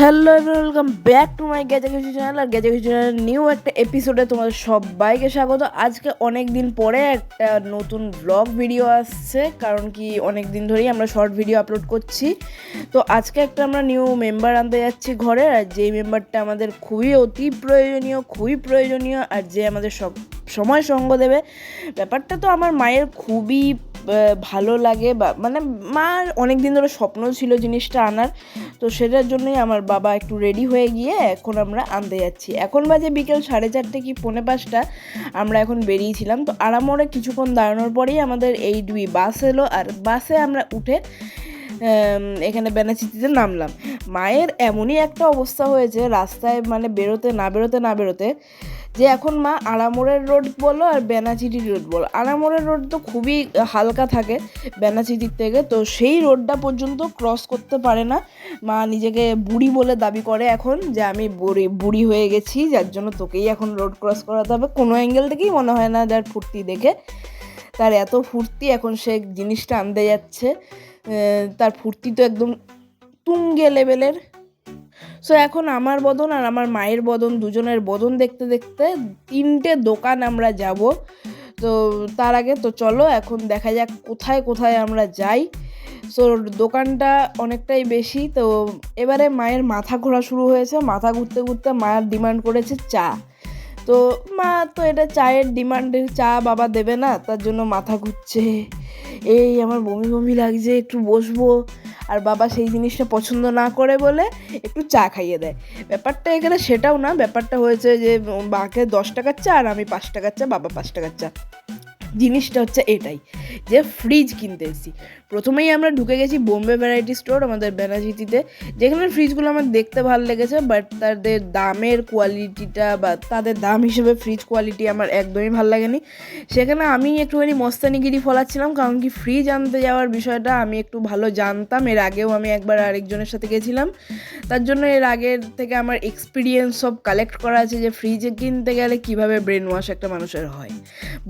Hello welcome back to my গেজা কিছু channel আর গেজা কিছু channel new একটা এপিসোডে তোমাদের সবাইকে স্বাগত। আজকে অনেক দিন পরে একটা নতুন ব্লগ ভিডিও আসছে, কারণ কি অনেক দিন ধরেই আমরা শর্ট ভিডিও আপলোড করছি। তো আজকে একটা আমরা নিউ মেম্বার আনতে যাচ্ছি ঘরে, আর যেই মেম্বারটা আমাদের খুবই অতি প্রয়োজনীয়, খুবই প্রয়োজনীয়, আর যে আমাদের সব সময় সঙ্গ দেবে, ব্যাপারটা তো আমার মায়ের খুবই ভালো লাগে বা মানে মার অনেক দিন ধরে স্বপ্ন ছিল জিনিসটা আনার। তো সেটার জন্যই আমার বাবা একটু রেডি হয়ে গিয়ে এখন আমরা আনতে যাচ্ছি। এখন বাজে বিকেল সাড়ে চারটে কি পৌনে পাঁচটা, আমরা এখন বেরিয়েছিলাম। তো আরামরে কিছুক্ষণ দাঁড়ানোর পরেই আমাদের এই দুই বাস এলো আর বাসে আমরা উঠে এখানে বেনাচিতিতে নামলাম। মায়ের এমনই একটা অবস্থা হয়েছে, রাস্তায় মানে বেরোতে না বেরোতে না বেরোতে যে এখন মা আড়ামোড়ের রোড বলো আর বেনাচিটি রোড বলো। আড়ামোড়ের রোড তো খুবই হালকা থাকে বেনাচিটির থেকে, তো সেই রোডটা পর্যন্ত ক্রস করতে পারে না। মা নিজেকে বুড়ি বলে দাবি করে এখন যে আমি বুড়ি বুড়ি হয়ে গেছি, যার জন্য তোকেই এখন রোড ক্রস করাতে হবে। কোনো অ্যাঙ্গেল থেকেই মনে হয় না যার ফুর্তি দেখে। তার এত ফুর্তি এখন সে জিনিসটা আনতে যাচ্ছে তার ফুর্তি তো একদম তুঙ্গে লেভেলের সো এখন আমার বদন আর আমার মায়ের বদন, দুজনের বদন দেখতে দেখতে তিনটে দোকান আমরা যাব। তো তার আগে তো চলো, এখন দেখা যাক কোথায় কোথায় আমরা যাই। সো দোকানটা অনেকটাই বেশি, তো এবারে মায়ের মাথা ঘোরা শুরু হয়েছে। মাথা ঘুরতে ঘুরতে মায়ের ডিমান্ড করেছে চা। তো মা তো এটা চায়ের ডিমান্ডের চা বাবা দেবে না, তার জন্য মাথা ঘুরছে। এই আমার বমি বমি লাগছে, একটু বসবো। আর বাবা সেই জিনিসটা পছন্দ না করে বলে একটু চা খাইয়ে দেয়। ব্যাপারটা এখানে সেটাও না, ব্যাপারটা হয়েছে যে মাকে দশ টাকার চা আর আমি পাঁচ টাকার চা, বাবা পাঁচ টাকার চা। জিনিসটা হচ্ছে এটাই, যে ফ্রিজ কিনতে এসেছি। প্রথমেই আমরা ঢুকে গেছি বোম্বে ভ্যারাইটি স্টোর আমাদের বেনাচিতিতে যেখানে ফ্রিজগুলো আমার দেখতে ভালো লেগেছে বাট তাদের দামের কোয়ালিটিটা বা তাদের দাম হিসেবে ফ্রিজ কোয়ালিটি আমার একদমই ভালো লাগেনি। সেখানে আমি একটুখানি মস্তানিগিরি ফলাচ্ছিলাম, কারণ কি ফ্রিজ আনতে যাওয়ার বিষয়টা আমি একটু ভালো জানতাম। এর আগেও আমি একবার আরেকজনের সাথে গেছিলাম। তার জন্য এর আগের থেকে আমার এক্সপিরিয়েন্স সব কালেক্ট করা আছে যে ফ্রিজে কিনতে গেলে কীভাবে ব্রেন ওয়াশ একটা মানুষের হয়।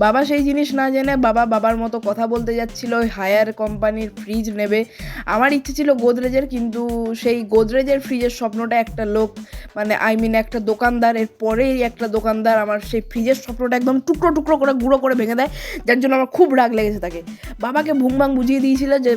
বাবা সেই জিনিস না জেনে বাবা বাবার মতো কথা বলতে যাচ্ছিল হায়ার কোম্পানির ফ্রিজ নেবে। আমার ইচ্ছে ছিল গোদরেজের, কিন্তু সেই গোদরেজের ফ্রিজের স্বপ্নটা একটা লোক মানে আই মিন একটা দোকানদার এর পরেই একটা দোকানদার আমার সেই ফ্রিজের স্বপ্নটা একদম টুকরো টুকরো করে, গুঁড়ো করে ভেঙে দেয়, যার জন্য আমার খুব রাগ লেগেছে তাকে। বাবাকে ভুংবাং বুঝিয়ে দিয়েছিল যে,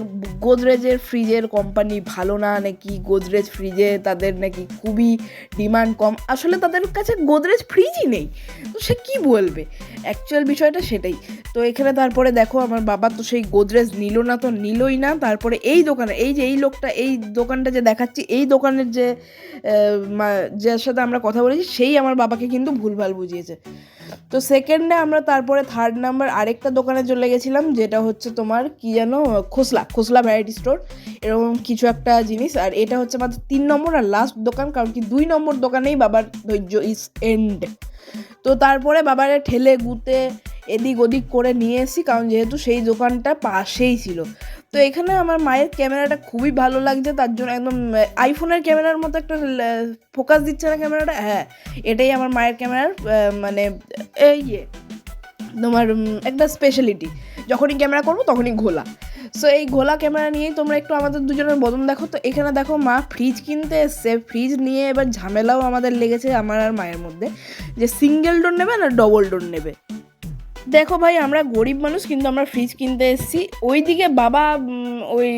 গোদরেজের ফ্রিজের কোম্পানি ভালো না, নাকি গোদরেজ ফ্রিজে তাদের নাকি খুবই ডিমান্ড কম। আসলে তাদের কাছে গোদরেজ ফ্রিজই নেই। তো সে কি বলবে? অ্যাকচুয়াল বিষয়টা সেটাই। তো এখানে তারপরে দেখো, আমার বাবা তো সেই গোদরেজ নিল না তো নিলই না। তারপরে এই দোকানে, এই যে এই লোকটা, এই দোকানটা যে দেখাচ্ছি, এই দোকানের যে যার সাথে আমরা কথা বলেছি, সেই আমার বাবাকে কিন্তু ভুলভাল বুঝিয়েছে। তো সেকেন্ডে আমরা তারপরে থার্ড নাম্বার আরেকটা দোকানে চলে গেছিলাম, যেটা হচ্ছে তোমার কি যেন খোসলা খোসলা ভ্যারাইটি স্টোর এরকম কিছু একটা জিনিস, আর এটা হচ্ছে আমাদের তিন নম্বর আর লাস্ট দোকান, কারণ কি দুই নম্বর দোকানেই বাবার ধৈর্য ইজ এন্ড তো তারপরে বাবারে ঠেলে গুতে এদিক ওদিক করে নিয়ে এসি কারণ যেহেতু সেই দোকানটা পাশেই ছিল। তো এখানে আমার মায়ের ক্যামেরাটা খুবই ভালো লাগছে, তার জন্য একদম আইফোনের ক্যামেরার মতো একটা ফোকাস দিচ্ছে না ক্যামেরাটা হ্যাঁ এটাই আমার মায়ের ক্যামেরার মানে এই ইয়ে তোমার একটা স্পেশালিটি যখনই ক্যামেরা করব তখনই ঘোলা। সো এই ঘোলা ক্যামেরা নিয়েই তোমরা একটু আমাদের দুজনের বদন দেখো। তো এখানে দেখো মা ফ্রিজ কিনতে এসছে। ফ্রিজ নিয়ে এবার ঝামেলাও আমাদের লেগেছে আমার আর মায়ের মধ্যে। যে সিঙ্গেল ডোর নেবে না ডবল ডোর নেবে? দেখো ভাই, আমরা গরিব মানুষ, কিন্তু আমরা ফ্রিজ কিনতে এসেছি। ওইদিকে বাবা ওই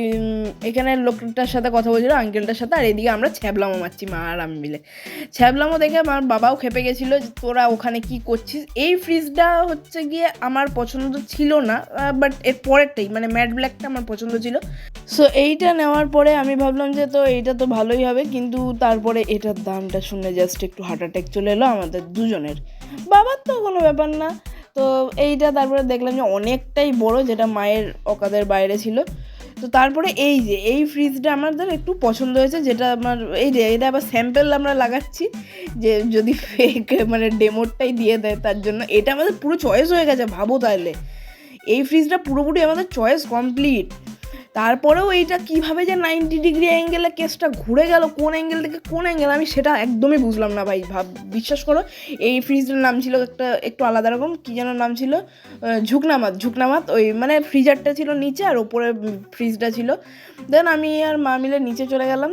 এখানের লোকটার সাথে কথা বলছিল আঙ্কেলটার সাথে, আর এদিকে আমরা ছ্যাবলামো মারছি, মা আর আমি মিলে। ছ্যাবলামো দেখে আমার বাবাও খেপে গেছিল যে, তোরা ওখানে কি করছিস? এই ফ্রিজটা হচ্ছে গিয়ে আমার পছন্দ ছিল না বাট এর পরেরটাই মানে ম্যাট ব্ল্যাকটা আমার পছন্দ ছিল। সো এইটা নেওয়ার পরে আমি ভাবলাম যে, তো, এইটা তো ভালোই হবে। কিন্তু তারপরে এটার দামটা শুনে জাস্ট একটু হার্ট অ্যাটাক চলে এলো আমাদের দুজনের। বাবার তো কোনো ব্যাপার না। তো এইটা তারপরে দেখলাম যে অনেকটাই বড়, যেটা মায়ের অকাদের বাইরে ছিল। তো তারপরে এই যে, এই ফ্রিজটা আমাদের একটু পছন্দ হয়েছে, যেটা আমার, এই যে, এটা আবার স্যাম্পেল আমরা লাগাচ্ছি, যে যদি ফেক মানে ডেমোরটাই দিয়ে দেয় তার জন্য। এটা আমাদের পুরো চয়েস হয়ে গেছে, ভাবো তাহলে। এই ফ্রিজটা পুরোপুরি আমাদের চয়েস কমপ্লিট তারপরেও এইটা কীভাবে যে নাইনটি ডিগ্রি অ্যাঙ্গেলে কেসটা ঘুরে গেল, কোন অ্যাঙ্গেল থেকে কোন অ্যাঙ্গেল আমি সেটা একদমই বুঝলাম না ভাই, ভাব, বিশ্বাস করো, এই ফ্রিজের নাম ছিল একটা, একটু আলাদা রকম, কী যেন নাম ছিল ঝুকনামাত ঝুকনামাত, ওই মানে ফ্রিজারটা ছিল নিচে আর ওপরে ফ্রিজটা ছিল। দেন আমি আর মা মিলে নিচে চলে গেলাম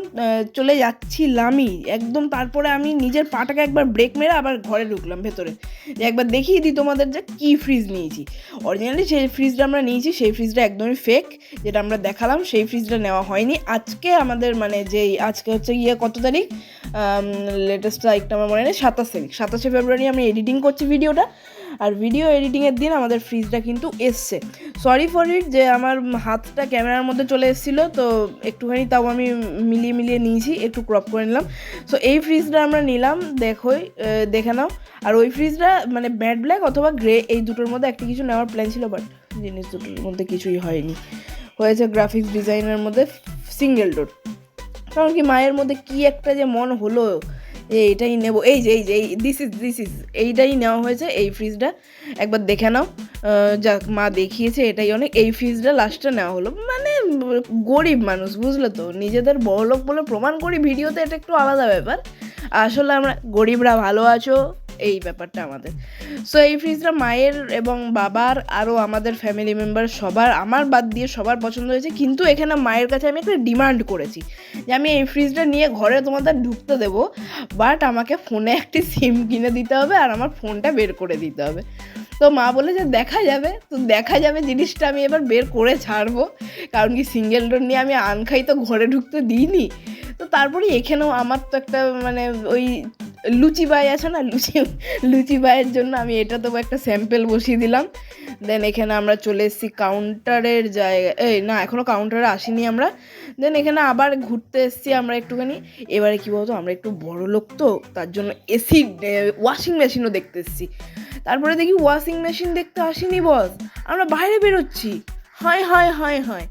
চলে যাচ্ছিলামই। একদম তারপরে আমি নিজের পাটাকে একবার ব্রেক মেরে আবার ঘরে ঢুকলাম ভেতরে। যে একবার দেখিয়ে দিই তোমাদের যে কী ফ্রিজ নিয়েছি। অরিজিনালি সেই ফ্রিজটা আমরা নিয়েছি, সেই ফ্রিজটা একদমই ফেক যেটা আমরা দেখালাম, সেই ফ্রিজটা নেওয়া হয়নি। আজকে আমাদের মানে যেই, আজকে হচ্ছে গিয়ে কত তারিখ? লেটেস্ট তারিখটা আমার মনে নেই, সাতাশ তারিখ। সাতাশে ফেব্রুয়ারি আমি এডিটিং করছি ভিডিওটা আর ভিডিও এডিটিংয়ের দিন আমাদের ফ্রিজটা কিন্তু এসছে। সরি ফর ইট যে আমার হাতটা ক্যামেরার মধ্যে চলে এসেছিল, তো একটুখানি তাও আমি মিলিয়ে মিলিয়ে নিয়েছি, একটু ক্রপ করে নিলাম। সো এই ফ্রিজটা আমরা নিলাম, দেখোই দেখে নাও। আর ওই ফ্রিজটা মানে ব্যাড ব্ল্যাক অথবা গ্রে এই দুটোর মধ্যে একটা কিছু নেওয়ার প্ল্যান ছিল বাট জিনিস দুটোর মধ্যে কিছুই হয়নি। হয়েছে গ্রাফিক্স ডিজাইনের মধ্যে সিঙ্গেল ডোর কারণ কি মায়ের মধ্যে কি একটা যে মন হলো যে এইটাই নেব, এই যে এই যে, এই দিস ইজ দিস ইজ এইটাই নেওয়া হয়েছে, এই ফ্রিজটা একবার দেখে নাও। যাক মা দেখিয়েছে এটাই অনেক, এই ফ্রিজটা লাস্টটা নেওয়া হলো। মানে গরিব মানুষ, বুঝলে তো? নিজেদের বড়লোক বলে প্রমাণ করি, ভিডিওতে এটা একটু আলাদা ব্যাপার। আসলে আমরা গরিবরা ভালো আছো এই ব্যাপারটা আমাদের। সো এই ফ্রিজটা মায়ের এবং বাবার আরও আমাদের ফ্যামিলি মেম্বার সবার, আমার বাদ দিয়ে সবার পছন্দ হয়েছে। কিন্তু এখানে মায়ের কাছে আমি একটা ডিমান্ড করেছি যে আমি এই ফ্রিজটা নিয়ে ঘরে তোমাদের ঢুকতে দেবো বাট আমাকে ফোনে একটি সিম কিনে দিতে হবে আর আমার ফোনটা বের করে দিতে হবে। তো মা বলে যে দেখা যাবে। তো দেখা যাবে জিনিসটা আমি এবার বের করে ছাড়বো, কারণ কি সিঙ্গেল ডোর নিয়ে আমি আনখাই তো ঘরে ঢুকতে দিইনি। তো তারপরে এখানেও আমার তো একটা মানে ওই লুচি বাই আছে না? লুচি লুচি বাইয়ের জন্য আমি এটা তো একটা স্যাম্পেল বসিয়ে দিলাম। দেন এখানে আমরা চলে এসেছি কাউন্টারের জায়গা এই না এখনও কাউন্টারে আসিনি আমরা। দেন এখানে আবার ঘুরতে এসেছি আমরা একটুখানি। এবারে কী বলতো, আমরা একটু বড় লোক তো, তার জন্য এসি ওয়াশিং মেশিনও দেখতে এসেছি। তারপরে দেখি ওয়াশিং মেশিন দেখতে আসিনি বস আমরা বাইরে বেরোচ্ছি। হয় হয় হয় হয়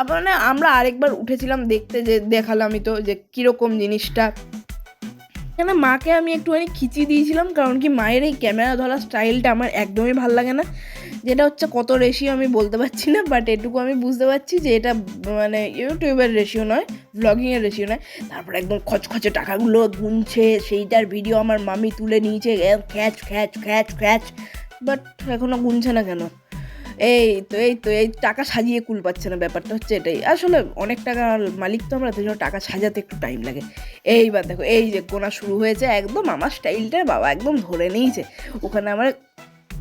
আবার আমরা আরেকবার উঠেছিলাম দেখতে যে দেখালামই তো যে কীরকম জিনিসটা। এখানে মাকে আমি একটুখানি খিচি দিয়েছিলাম, কারণ কি মায়ের এই ক্যামেরা ধরা স্টাইলটা আমার একদমই ভালো লাগে না। যেটা হচ্ছে কত রেশিও আমি বলতে পারছি না বাট এটুকু আমি বুঝতে পারছি যে এটা মানে ইউটিউবের রেশিও নয় ব্লগিংয়ের রেশিও নয়। তারপর একদম খচখচে টাকাগুলো গুনছে, সেইটার ভিডিও আমার মামি তুলে নিয়েছে খ্যাচ খ্যাচ খ্যাচ খ্যাচ বাট এখনও গুনছে না কেন? এই তো এই তো, এই টাকা সাজিয়ে কুল পাচ্ছে না, ব্যাপারটা হচ্ছে এটাই। আসলে অনেক টাকা মালিক তো আমরা দুজন টাকা সাজাতে একটু টাইম লাগে। এইবার দেখো, এই যে কোনা শুরু হয়েছে, একদম আমার স্টাইলটা বাবা, একদম ধরে নিয়েছে। ওখানে আমার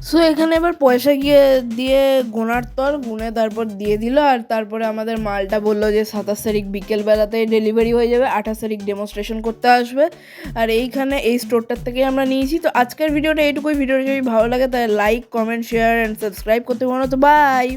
সো এখানে এবার পয়সা গিয়ে দিয়ে গোনার তর, গুনে তারপর দিয়ে দিল, আর তারপরে আমাদের মালটা বলল যে সাতাশ তারিখ বিকেলবেলাতে ডেলিভারি হয়ে যাবে, আঠাশ তারিখ ডেমনস্ট্রেশন করতে আসবে। আর এইখানে এই স্টোরটার থেকেই আমরা নিয়েছি। তো আজকের ভিডিওটা এইটুকুই। ভিডিওটা যদি ভালো লাগে তাহলে like comment share and subscribe করতে পারো তো বাই